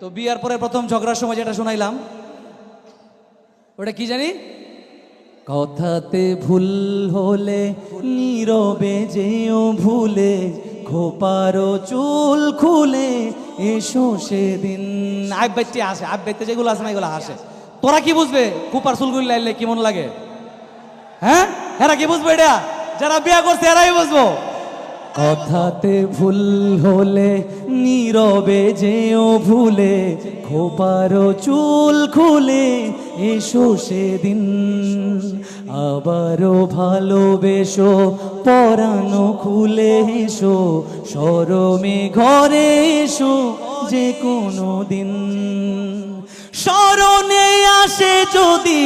তো বিয়ার পরে প্রথম ঝগড়ার সময় যেটা শোনাইলাম ওটা কি জানি? কথাতে ভুল হলে নীরবে যেও ভুলে খোপারো চুল খুলে এসো সেদিন। আব্বাইতে আসে আব্বাইতে যেগুলো আছে না এগুলো আসে। তোরা কি বুঝবে খোপার চুলগুলি লাইলে কেমন লাগে? হ্যাঁ? এরা কি বুঝবে এটা? যারা বিয়া করছে এরাই বুঝব। কথাতে ভুল হলে, নীরবে যেও ভুলে খোপারো চুল খুলে, এসো সেদিন। আবারও ভালোবেসো, পরানো খুলে এসো, সরমে ঘরে এসো যে কোনো দিন। স্মরণে আসে যদি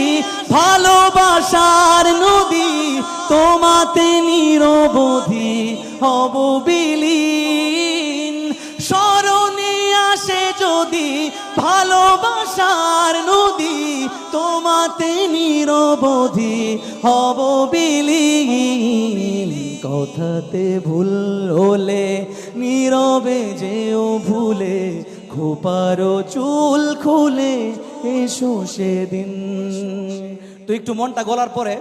ভালোবাসার নদী, তোমাতে নিরবধি হব বিলীন। স্মরণে আসে যদি ভালোবাসার নদী, তোমাতে নিরবধি হব বিলীন। কথাতে ভুল হলে নীরবে যেও ভুলে খোপারো চুল খুলে এসো সেদিন। তো একটু মনটা গলার পরে,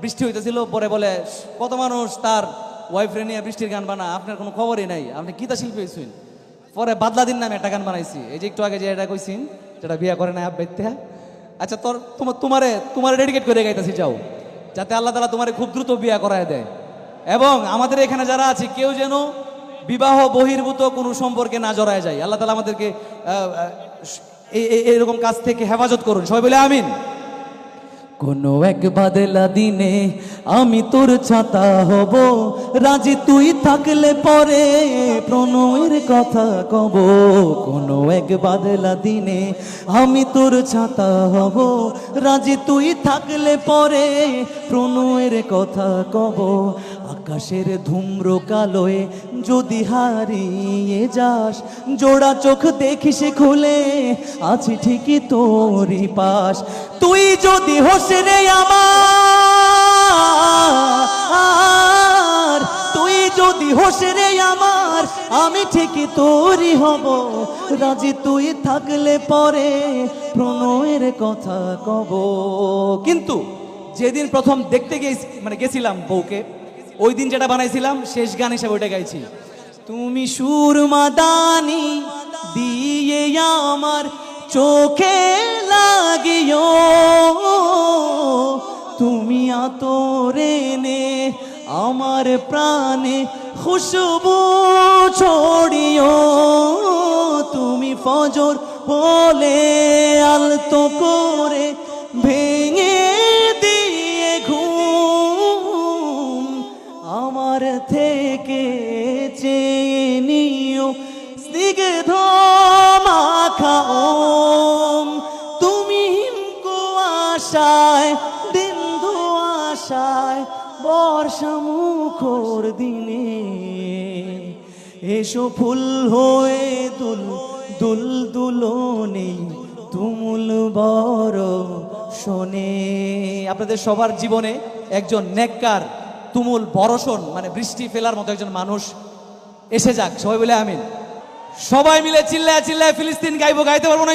বৃষ্টি হইতেছিল, পরে বলে, কত মানুষ তার ওয়াইফরে নিয়ে বৃষ্টির গান বানা, আপনার কোনো খবরই নাই। আপনি গীতা শিল্পী হয়েছেন পরে বাদলা দিন নামে একটা গান বানাইছি। এই যে একটু আগে যে এটা কইছিন, যেটা বিয়া করে নাই আব্বাইতে আচ্ছা তোর তোমার তোমারে তোমারে ডেডিকেট করে গাইতেছি, যাও। যাতে আল্লাহ তালা তোমারে খুব দ্রুত বিয়া করায় দেয়। এবং আমাদের এখানে যারা আছে, কেউ যেন বিবাহ বহির্ভূত কোনো সম্পর্কে না জড়ায় যায়। আল্লাহ তালা আমাদেরকে এরকম কাজ থেকে হেফাজত করুন। সবাই বলে আমিন। কোনো এক বাদলা দিনে আমি তোর ছাতা হব। রাজি তুই থাকলে পরে প্রণয়ের কথা কব। কোনো এক বাদলা দিনে আমি তোর ছাতা হব। রাজি তুই থাকলে পরে প্রণয়ের কথা কব। আকাশের ধূম্র কালোয় যদি হারিয়ে যাস, জোড়া চোখ দেখিস খুলে, আছি ঠিকই তোরই পাশ। তুই যদি হোসে রে আমার, তুই যদি হোসে রে আমার, আমি ঠিকই তোরই হব। রাজি তুই থাকলে পরে প্রণয়ের কথা কব। কিন্তু যেদিন প্রথম দেখতে গিয়ে মানে গেছিলাম বউকে, ওই দিন যেটা বানাইছিলাম, শেষ গান হিসেবে ওইটা গাইছি। তুমি সুরমাদানি দিয়ে আমার চোখে লাগিও আতরে নে আমার প্রাণে খুশবু ছড়িও। তুমি ফজর হলে আলতো করে ভেঙে দিয়ে ঘুম। আমার থেকে চেয়ে নিও স্নিগ্ধ মাখাওম। তুমি কুয়াশায় দিন ধোয়াশায় বর্ষা মুখর দিনে এসো ফুল হয়ে দুল দুল দুলনে তুমুল বড় শোনে আপনাদের সবার জীবনে একজন নেককার, তুমুল বরষণ মানে বৃষ্টি ফেলার মতো একজন মানুষ এসে যাক। সবাই বলে আমিন। সবাই মিলে চিল্লায় চিল্লায় ফিলিস্তিন গাইবো, গাইতে পারব না।